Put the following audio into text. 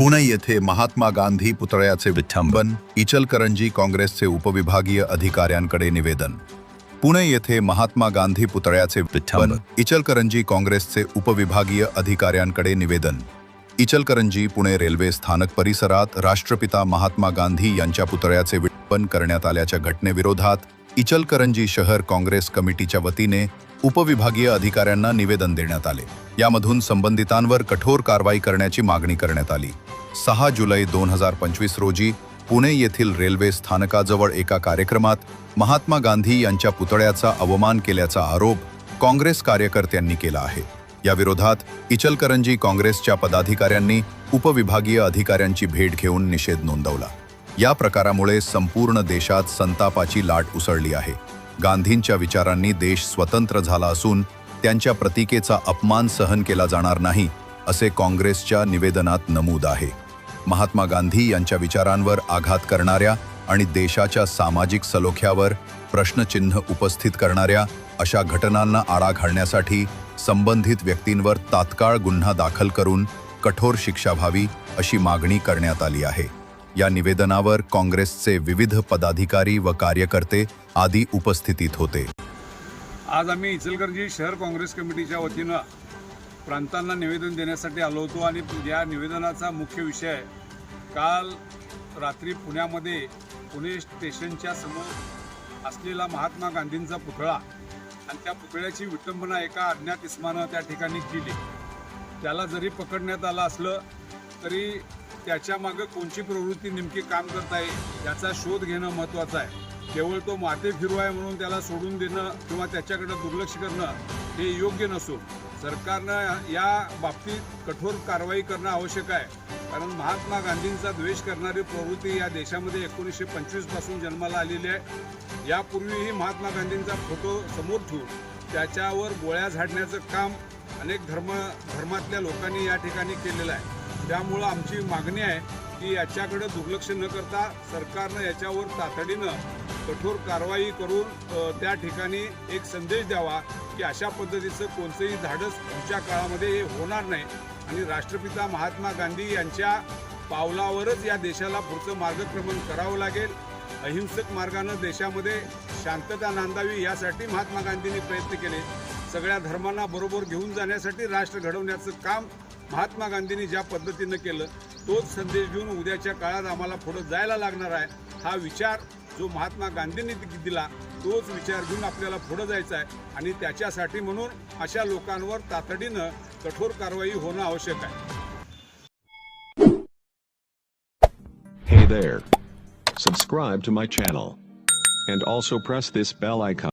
पुणे येथे महात्मा गांधी पुतळ्याचे विठंबन इचलकरंजी काँग्रेसचे उपविभागीय अधिकाऱ्यांकडे निवेदन. पुणे येथे महात्मा गांधी पुतळ्याचे विठंबन इचलकरंजी काँग्रेसचे उपविभागीय अधिकाऱ्यांकडे निवेदन. इचलकरंजी पुणे रेल्वे स्थानक परिसरात राष्ट्रपिता महात्मा गांधी यांच्या पुतळ्याचे विटंबन करण्यात आल्याच्या घटनेविरोधात इचलकरंजी शहर काँग्रेस कमिटीच्या वतीने उपविभागीय अधिकाऱ्यांना निवेदन देण्यात आले. यामधून संबंधितांवर कठोर कारवाई करण्याची मागणी करण्यात आली. सहा जुलै दोन हजार पंचवीस रोजी पुणे येथील रेल्वे स्थानकाजवळ एका कार्यक्रमात महात्मा गांधी यांच्या पुतळ्याचा अवमान केल्याचा आरोप काँग्रेस कार्यकर्त्यांनी केला आहे. या विरोधात इचलकरंजी काँग्रेसच्या पदाधिकाऱ्यांनी उपविभागीय अधिकाऱ्यांची भेट घेऊन निषेध नोंदवला. या प्रकारामुळे संपूर्ण देशात संतापाची लाट उसळली आहे. गांधींच्या विचारांनी देश स्वतंत्र झाला असून त्यांच्या प्रतीकेचा अपमान सहन केला जाणार नाही असे काँग्रेसच्या निवेदनात नमूद आहे. महात्मा गांधी यांच्या विचारांवर आघात करणाऱ्या आणि देशाच्या सामाजिक सलोख्यावर प्रश्नचिन्ह उपस्थित करणाऱ्या अशा घटनांना आळा घालण्यासाठी संबंधित व्यक्तींवर तात्काळ गुन्हा दाखल करून कठोर शिक्षा व्हावी अशी मागणी करण्यात आली आहे. या निवेदनावर काँग्रेसचे विविध पदाधिकारी व कार्यकर्ते आदी उपस्थितीत होते. आज आम्ही इचलकरंजी शहर काँग्रेस कमिटीच्या वतीनं प्रांतांना निवेदन देण्यासाठी आलो होतो आणि या निवेदनाचा मुख्य विषय काल रात्री पुण्यामध्ये पुणे स्टेशनच्या समोर असलेला महात्मा गांधींचा पुतळा आणि त्या पुतळ्याची विटंबना एका अज्ञात इस्मानं त्या ठिकाणी केली. त्याला जरी पकडण्यात आलं असलं तरी त्याच्यामागं कोणची प्रवृत्ती नेमकी काम करत आहे याचा शोध घेणं महत्त्वाचं आहे. केवळ तो माते फिरवाय म्हणून त्याला सोडून देणं किंवा त्याच्याकडे दुर्लक्ष करणं हे योग्य नसून सरकारनं या बाबतीत कठोर कारवाई करणं आवश्यक आहे. कारण महात्मा गांधींचा द्वेष करणारी प्रवृत्ती या देशामध्ये एकोणीसशे पंचवीसपासून जन्माला आलेली आहे. यापूर्वीही महात्मा गांधींचा फोटो समोर ठेवून त्याच्यावर गोळ्या झाडण्याचं काम अनेक धर्म धर्मातल्या लोकांनी या ठिकाणी केलेलं आहे. त्यामुळं आमची मागणी आहे की याच्याकडे दुर्लक्ष न करता सरकारनं याच्यावर तातडीनं कठोर कारवाई करून त्या ठिकाणी एक संदेश द्यावा की अशा पद्धतीचं कोणतंही धाडस पुढच्या काळामध्ये हे होणार नाही. आणि राष्ट्रपिता महात्मा गांधी यांच्या पावलावरच या देशाला पुढचं मार्गक्रमण करावं लागेल. अहिंसक मार्गानं देशामध्ये शांतता नांदावी यासाठी महात्मा गांधींनी प्रयत्न केले. सगळ्या धर्मांना बरोबर घेऊन जाण्यासाठी राष्ट्र घडवण्याचं काम महात्मा गांधींनी ज्या पद्धतीनं केलं तोच संदेश घेऊन उद्याच्या काळात आम्हाला पुढं जायला लागणार आहे हा विचार जो महात्मा गांधींनी दिला तोच विचार घेऊन आपल्याला पुढं जायचा आहे आणि त्याच्यासाठी म्हणून अशा लोकांवर तातडीनं कठोर कारवाई होणं आवश्यक आहे Hey there. Subscribe to my channel. And also press this bell icon.